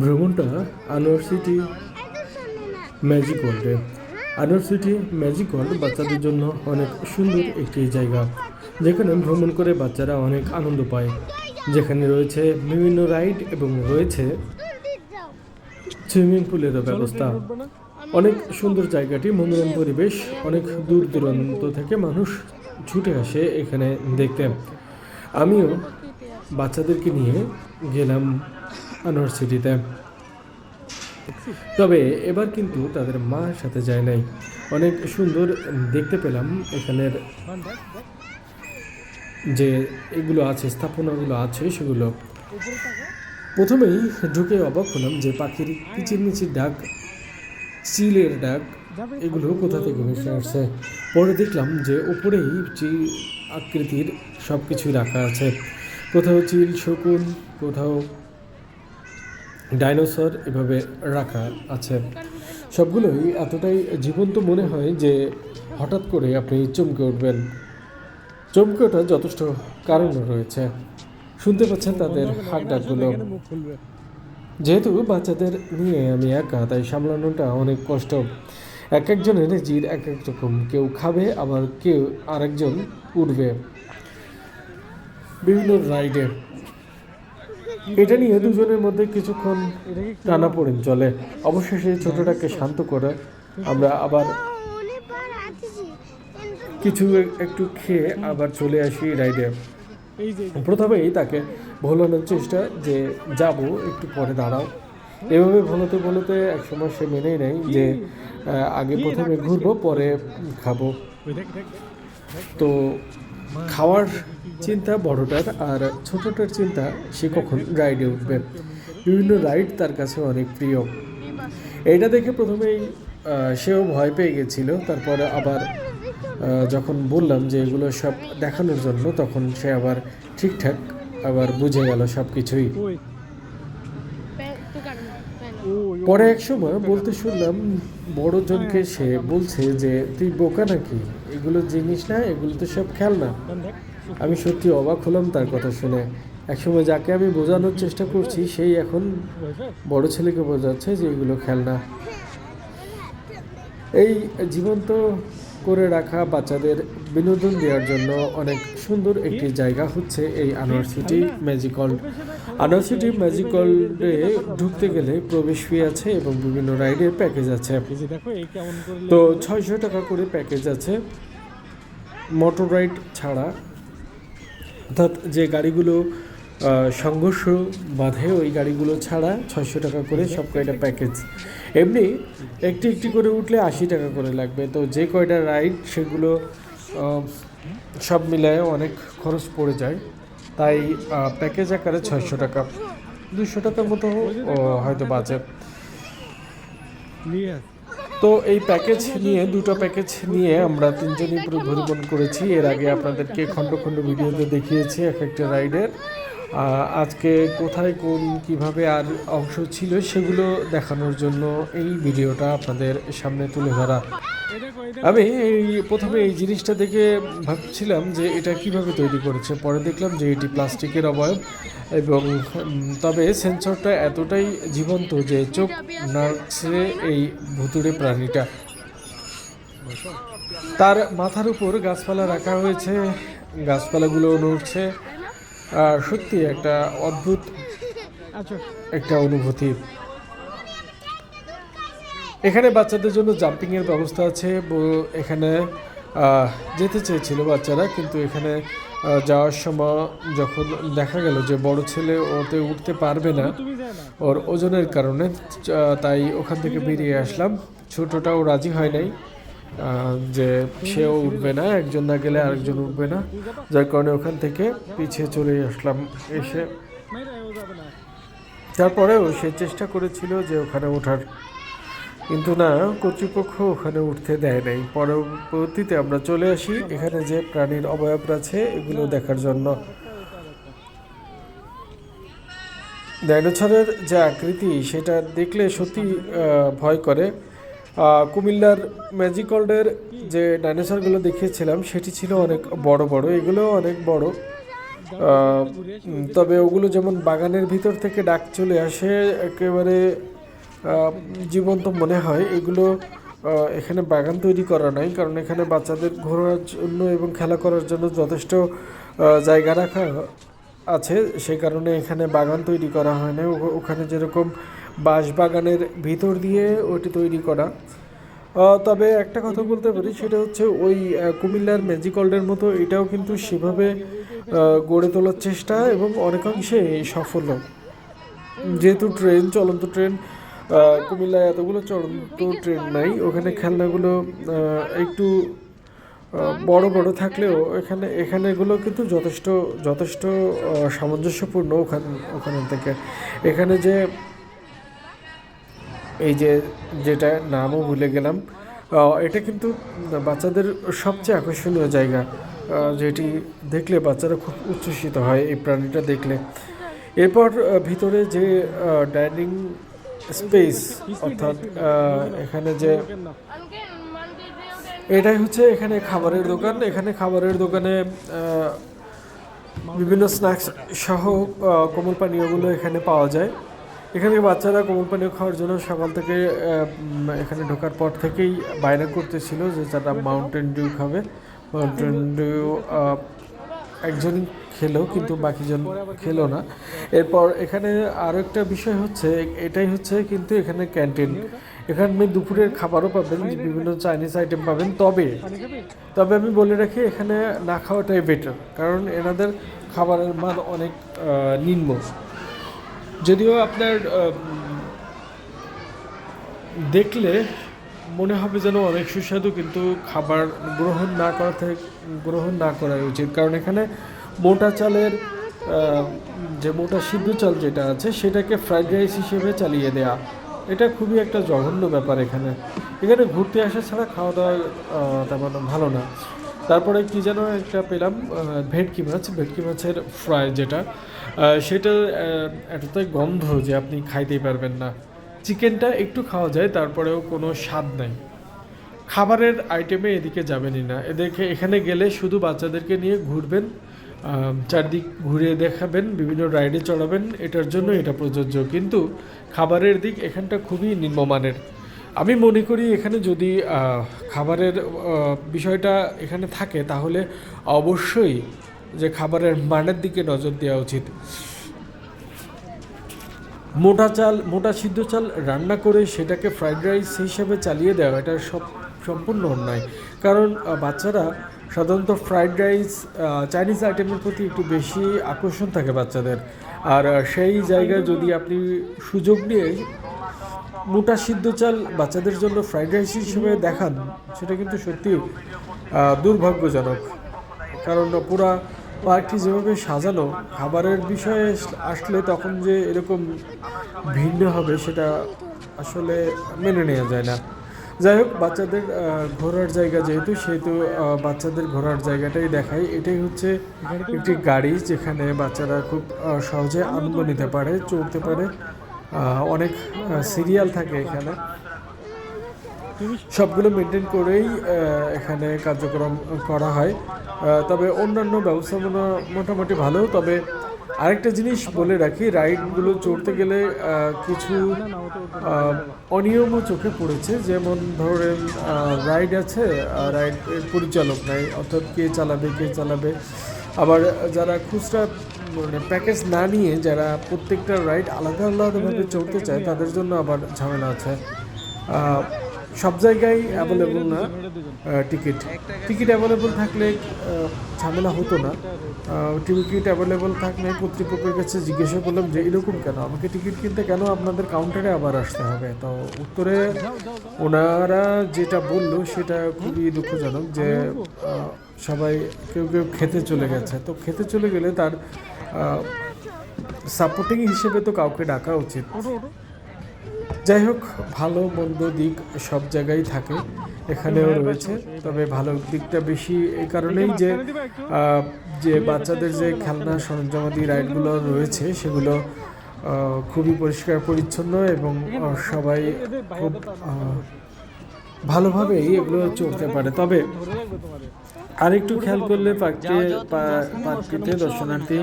ভ্রমণটা Anwar city magic ওয়ার্ল্ডে Anwar city magic world বাচ্চাদের জন্য অনেক সুন্দর একটি জায়গা, যেখানে ভ্রমণ করে বাচ্চারা অনেক আনন্দ পায়। যেখানে রয়েছে বিভিন্ন রাইড এবং রয়েছে সুইমিং পুলেরও ব্যবস্থা। অনেক সুন্দর জায়গাটি, মনোরম পরিবেশ, অনেক দূর দূরান্ত থেকে মানুষ ছুটে আসে এখানে দেখতে। আমিও বাচ্চাদেরকে নিয়ে গেলাম। আনোয়ার সিটিতে তবে এবার কিন্তু তাদের মার সাথে যায় নাই। অনেক সুন্দর দেখতে পেলাম এখানের যে এগুলো আছে, স্থাপনাগুলো আছে সেগুলো। প্রথমেই ঢুকে অবাক হলাম যে পাখির কিচিরমিচির ডাক, চিলের ডাক, এগুলো কোথা থেকে ভেসে আসছে? পরে দেখলাম যে উপরেই চিল আকৃতির সব কিছুই রাখা আছে। কোথাও চিল শকুন, কোথাও ডাইনোসর এভাবে রাখা আছে। সবগুলোই এতটাই জীবন্ত মনে হয় যে হঠাৎ করে আপনি চমকে উঠবেন। চমকে ওঠার যথেষ্ট কারণ রয়েছে। শুনতে পাচ্ছেন তাদের হাক ডাকগুলো যেহেতু বাচ্চাদের নিয়ে আমি একা, তাই সামলানোটা অনেক কষ্ট। এক একজনের জির এক এক রকম। কেউ খাবে, আবার কেউ আরেকজন উঠবে। বিভিন্ন রাইডে এটা নিয়ে দুজনের মধ্যে কিছুক্ষণ টানা পড়েন, চলে। অবশেষে ছোটটাকে শান্ত করে আমরা আবার কিছু একটু খেয়ে আবার চলে আসি রাইডে। প্রথমেই তাকে ভোলানোর চেষ্টা যে, যাব, একটু পরে দাঁড়াও। এভাবে ভোলাতে ভোলাতে একসময় সে মেনেই নেয় যে আগে প্রথমে ঘুরবো, পরে খাব। তো খাওয়ার চিন্তা বড়টার আর ছোটটার চিন্তা সে কখন রাইডে উঠবে। বিভিন্ন রাইড তার কাছে অনেক প্রিয়। এটা দেখে প্রথমেই সেও ভয় পেয়ে গেছিল। তারপরে আবার যখন বললাম যে এগুলো সব দেখানোর জন্য, তখন সে আবার ঠিকঠাক আবার বুঝে গেল সব কিছুই পরে এক সময় বলতে শুনলাম, বড়জনকে সে বলছে যে, তুই বোকা নাকি? এগুলো জিনিস না, এগুলো তো সব খেলনা। আমি সত্যি অবাক হলাম তার কথা শুনে। একসময় যাকে আমি বোঝানোর চেষ্টা করছি, সেই এখন বড় ছেলেকে বোঝাচ্ছে যে এগুলো খেলনা। এই জীবন্ত করে রাখা বাচ্চাদের বিনোদন দেওয়ার জন্য অনেক সুন্দর একটি জায়গা হচ্ছে এই Anwar city magic world Anwar city magic ওয়ার্ল্ডে ঢুকতে গেলে প্রবেশ ফি আছে এবং বিভিন্ন রাইডের প্যাকেজ আছে। তো ছয়শো টাকা করে প্যাকেজ আছে। মোটর রাইড ছাড়া, অর্থাৎ যে গাড়িগুলো সংঘর্ষ বাঁধে, ওই গাড়িগুলো ছাড়া ছয়শো টাকা করে সব কয়টা প্যাকেজ এমনি একটি একটি করে উঠলে আশি টাকা করে লাগবে। তো যে কয়টা রাইড সেগুলো সব মিলায় অনেক খরচ পড়ে যায়। তাই প্যাকেজ আকারে ছয়শো টাকা দুশো টাকার মতো হয়তো বাজে। নিয়ে। তো এই প্যাকেজ নিয়ে, দুটো প্যাকেজ নিয়ে আমরা তিনজনই পুরো ভ্রমণ করেছি। এর আগে আপনাদেরকে খণ্ড খণ্ড ভিডিওতে দেখিয়েছি এক একটা রাইডের আজকে কোথায় কোন কীভাবে আর অংশ ছিল সেগুলো দেখানোর জন্য এই ভিডিওটা আপনাদের সামনে তুলে ধরা। আমি এই প্রথমে এই জিনিসটা দেখে ভাবছিলাম যে এটা কীভাবে তৈরি করেছে। পরে দেখলাম যে এটি প্লাস্টিকের অবয়ব এবং তবে সেন্সরটা এতটাই জীবন্ত যে চোখ নাড়ছে এই ভুতুড়ে প্রাণীটা। তার মাথার উপর গাছপালা রাখা হয়েছে, গাছপালাগুলো নড়ছে সত্যি একটা অদ্ভুত আচ্ছা। একটা অনুভূতি। এখানে বাচ্চাদের জন্য জাম্পিংয়ের ব্যবস্থা আছে এখানে যেতে চেয়েছিল বাচ্চারা কিন্তু এখানে যাওয়ার সময় যখন দেখা গেল যে বড় ছেলে ওতে উঠতে পারবে না ওর ওজনের কারণে তাই ওখান থেকে বেরিয়ে আসলাম। ছোটটাও রাজি হয় নাই। যে সেও উঠবে না, একজন না গেলে আরেকজন উঠবে না। যার কারণে ওখান থেকে পিছিয়ে চলে আসলাম, এসে। তারপরেও সে চেষ্টা করেছিল যে ওখানে ওঠার। কিন্তু না, কর্তৃপক্ষ ওখানে উঠতে দেয় নাই। পরবর্তীতে আমরা চলে আসি, এখানে যে প্রাণীর অবয়ব আছে, এগুলো দেখার জন্য। ডাইনোসরের যে আকৃতি, সেটা দেখলে সত্যি ভয় করে। কুমিল্লার ম্যাজিক ওয়ার্ল্ডের যে ডাইনোসরগুলো দেখিয়েছিলাম, সেটি ছিল অনেক বড় বড় এগুলো অনেক বড়। তবে ওগুলো যেমন বাগানের ভিতর থেকে ডাক চলে আসে, একেবারে জীবন্ত মনে হয়, এগুলো এখানে বাগান তৈরি করা নাই, কারণ এখানে বাচ্চাদের ঘোরার জন্য এবং খেলা করার জন্য যথেষ্ট জায়গা রাখা আছে। সেই কারণে এখানে বাগান তৈরি করা হয় না ওখানে যেরকম বাঁশ বাগানের ভিতর দিয়ে ওটি তৈরি করা। তবে একটা কথা বলতে পারি, সেটা হচ্ছে ওই কুমিল্লার ম্যাজিকল্ডের মতো এটাও কিন্তু সেভাবে গড়ে তোলার চেষ্টা এবং অনেকাংশে সফল যেহেতু ট্রেন, চলন্ত ট্রেন কুমিল্লায় এতগুলো চলন্ত ট্রেন নাই, ওখানে খেলনাগুলো একটু বড় বড় থাকলেও এখানে এখানে এগুলো কিন্তু যথেষ্ট যথেষ্ট সামঞ্জস্যপূর্ণ ওখান ওখান থেকে। এখানে যে এই যে যেটা নামও ভুলে গেলাম এটা কিন্তু বাচ্চাদের সবচেয়ে আকর্ষণীয় জায়গা যেটি দেখলে বাচ্চারা খুব উচ্ছ্বসিত হয় এই প্রাণীটা দেখলে। এরপর ভিতরে যে ডাইনিং স্পেস, অর্থাৎ এখানে যে এটাই হচ্ছে এখানে খাবারের দোকান। এখানে খাবারের দোকানে বিভিন্ন স্ন্যাক্স সহ কোমল পানীয়গুলো এখানে পাওয়া যায়। এখানে বাচ্চারা কোমল পানীয় খাওয়ার জন্য সকাল থেকে এখানে ঢোকার পর থেকেই বাইরে করতেছিল যে তারা মাউন্টেন ডিউ খাবে। মাউন্টেন ডিউ একজন খেলো কিন্তু বাকিজন খেলো না। এরপর এখানে আরও একটা বিষয় হচ্ছে, এটাই হচ্ছে কিন্তু এখানে ক্যান্টিন এখানে দুপুরের খাবারও পাবেন, বিভিন্ন চাইনিজ আইটেম পাবেন। তবে তবে আমি বলে রাখি, এখানে না খাওয়াটাই বেটার কারণ এনাদের খাবারের মান অনেক নিম্ন। যদিও আপনার দেখলে মনে হবে যেন অনেক সুস্বাদু, কিন্তু খাবার গ্রহণ না করা থেকে, গ্রহণ না করাই উচিত। কারণ এখানে মোটা চালের যে মোটা সিদ্ধ চাল যেটা আছে, সেটাকে ফ্রাইড রাইস হিসেবে চালিয়ে দেয়া। এটা খুবই একটা জঘন্য ব্যাপার এখানে। এখানে ঘুরতে আসা ছাড়া খাওয়া দাওয়া তেমন ভালো না। তারপরে কি যেন একটা পেলাম ভেটকি মাছ, ভেটকি মাছের ফ্রাই যেটা। সেটা এতটাই গন্ধ যে আপনি খাইতেই পারবেন না। চিকেনটা একটু খাওয়া যায়, তারপরেও কোনো স্বাদ নাই। খাবারের আইটেমে এদিকে যাবেনই না। এদেরকে, এখানে গেলে শুধু বাচ্চাদেরকে নিয়ে ঘুরবেন চারদিক ঘুরে দেখাবেন, বিভিন্ন রাইডে চড়াবেন, এটার জন্য এটা প্রযোজ্য। কিন্তু খাবারের দিক এখানটা খুবই নিম্নমানের। আমি মনে করি এখানে যদি খাবারের বিষয়টা এখানে থাকে, তাহলে অবশ্যই যে খাবারের মানের দিকে নজর দেওয়া উচিত। মোটা চাল, মোটা সিদ্ধ চাল রান্না করে সেটাকে ফ্রাইড রাইস হিসেবে চালিয়ে দেওয়া, এটা সব, সম্পূর্ণ অন্যায়। কারণ বাচ্চারা সাধারণত ফ্রাইড রাইস চাইনিজ আইটেমের প্রতি একটু বেশি আকর্ষণ থাকে বাচ্চাদের। আর সেই জায়গায় যদি আপনি সুযোগ নিয়ে মোটা সিদ্ধ চাল বাচ্চাদের জন্য ফ্রাইড রাইস হিসেবে দেখান, সেটা কিন্তু সত্যি দুর্ভাগ্যজনক। কারণ পুরা পার্কটি যেভাবে সাজানো, খাবারের বিষয়ে আসলে তখন যে এরকম ভিন্ন হবে সেটা আসলে মেনে নেওয়া যায় না। যাই হোক, বাচ্চাদের ঘোরার জায়গা যেহেতু, সেহেতু বাচ্চাদের ঘোরার জায়গাটাই দেখাই। এটাই হচ্ছে একটি গাড়ি যেখানে বাচ্চারা খুব সহজে আনন্দ নিতে পারে, চড়তে পারে। অনেক সিরিয়াল থাকে এখানে। সবগুলো মেনটেন করেই এখানে কার্যক্রম করা হয়। তবে অন্যান্য ব্যবস্থাপনা মোটামুটি ভালো। তবে আরেকটা জিনিস বলে রাখি রাইডগুলো চড়তে গেলে কিছু অনিয়মও চোখে পড়েছে। যেমন ধরেন রাইড আছে রাইড পরিচালক নাই। অর্থাৎ কে চালাবে কে চালাবে? আবার যারা খুচরা মানে প্যাকেজ না নিয়ে যারা প্রত্যেকটা রাইড আলাদা আলাদাভাবে চড়তে চায় তাদের জন্য আবার ঝামেলা আছে। সব জায়গায় অ্যাভেলেবল না টিকিট টিকিট অ্যাভেলেবল থাকলে ঝামেলা হতো না। টিকিট অ্যাভেলেবল থাকলে কর্তৃপক্ষের কাছে জিজ্ঞাসা করলাম যে এরকম কেন? আমাকে টিকিট কিনতে কেন আপনাদের কাউন্টারে আবার আসতে হবে? তো উত্তরে ওনারা যেটা বলল সেটা খুবই দুঃখজনক যে সবাই কেউ কেউ খেতে চলে গেছে। তো খেতে চলে গেলে তার সাপোর্টিং হিসেবে তো কাউকে ডাকা উচিত। যাই হোক ভালো মন্দ দিক সব জায়গায় থাকে এখানেও রয়েছে। তবে ভালো দিকটা বেশি এই কারণেই যে যে বাচ্চাদের যে খেলনা সরঞ্জামাদি রাইডগুলো রয়েছে সেগুলো খুবই পরিষ্কার পরিচ্ছন্ন এবং সবাই খুব ভালোভাবেই এগুলো চলতে পারে। তবে আর একটু খেয়াল করলে পার্কটিতে দর্শনার্থী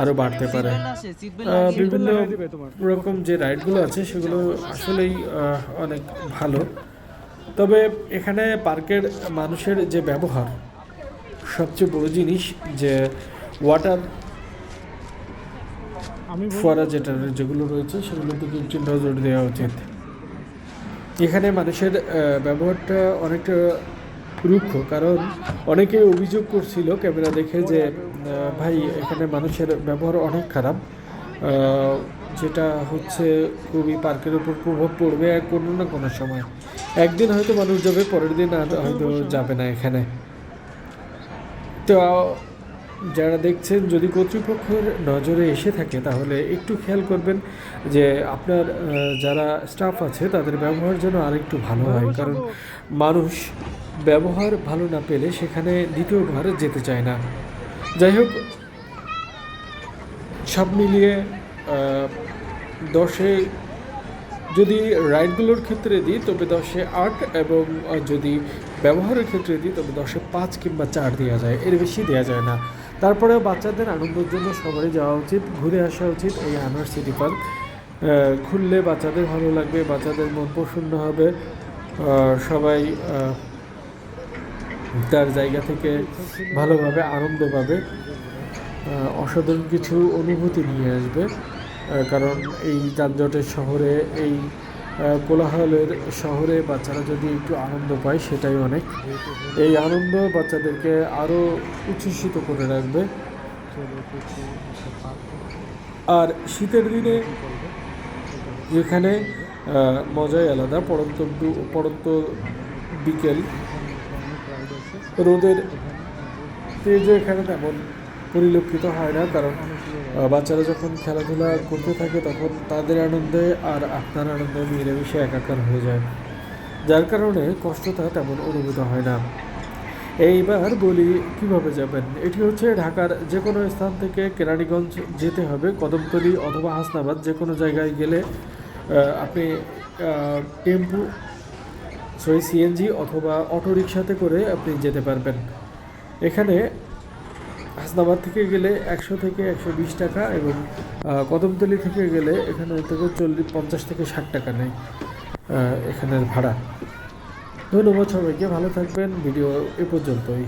আরও বাড়তে পারে। বিভিন্ন রকম যে রাইডগুলো আছে সেগুলো আসলেই অনেক ভালো। তবে এখানে পার্কের মানুষের যে ব্যবহার সবচেয়ে বড় জিনিস যে ওয়াটার ফোয়ারা যেটা যেগুলো রয়েছে সেগুলোর দিকে একটু নজর দেওয়া উচিত। এখানে মানুষের ব্যবহারটা অনেকটা রুক্ষ, কারণ অনেকে অভিযোগ করছিল ক্যামেরা দেখে যে ভাই, এখানে মানুষের ব্যবহার অনেক খারাপ। যেটা হচ্ছে খুবই পার্কের উপর প্রভাব পড়বে কোনো না কোনো সময়। একদিন হয়তো মানুষ যাবে, পরের দিন আর হয়তো যাবে না এখানে। তো, যারা দেখছেন, যদি কর্তৃপক্ষের নজরে এসে থাকে, তাহলে একটু খেয়াল করবেন যে, আপনার যারা স্টাফ আছে, তাদের ব্যবহার যেন আরেকটু ভালো হয়। কারণ মানুষ ব্যবহার ভালো না পেলে সেখানে দ্বিতীয়বার যেতে চায় না। যাই হোক সব মিলিয়ে দশে যদি রাইডগুলোর ক্ষেত্রে দিই, তবে দশে আট এবং যদি ব্যবহারের ক্ষেত্রে দিই, তবে দশে পাঁচ কিংবা চার দেওয়া যায়। এর বেশি দেওয়া যায় না। তারপরেও বাচ্চাদের আনন্দের জন্য সবারই যাওয়া উচিত, ঘুরে আসা উচিত এই আনোয়ার সিটি পার্ক। খুললে বাচ্চাদের ভালো লাগবে, বাচ্চাদের মন প্রসন্ন হবে। সবাই তার জায়গা থেকে ভালোভাবে আনন্দ পাবে অসাধারণ কিছু অনুভূতি নিয়ে আসবে। কারণ এই যানজটের শহরে, এই কোলাহলের শহরে বাচ্চারা যদি একটু আনন্দ পায়, সেটাই অনেক। এই আনন্দ বাচ্চাদেরকে আরও উচ্ছ্বসিত করে রাখবে। আর শীতের দিনে এখানে মজাই আলাদা। পড়ন্ত দু- পড়ন্ত বিকেল রোদের তেজও এখানে তেমন পরিলক্ষিত হয় না কারণ বাচ্চারা যখন খেলাধুলা করতে থাকে তখন তাদের আনন্দে আর আপনার আনন্দে মিলেমিশে একাকার হয়ে যায়। যার কারণে কষ্টটা তেমন অনুভূত হয় না। এইবার বলি কীভাবে যাবেন? এটি হচ্ছে ঢাকার যে কোনো স্থান থেকে কেরানীগঞ্জ যেতে হবে কদমতলি অথবা হাসনাবাদ যে কোনো জায়গায় গেলে আপনি আহ, টেম্পু সরি সিএনজি অথবা অটো রিক্সাতে করে আপনি যেতে পারবেন। এখানে হাসনাবাদ থেকে গেলে একশো থেকে একশো বিশ টাকা এবং কদমতলি থেকে গেলে এখানে থেকে চল্লিশ পঞ্চাশ থেকে ষাট টাকা আহ, এখানের ভাড়া। ধন্যবাদ সবাইকে ভালো থাকবেন ভিডিও এ পর্যন্তই।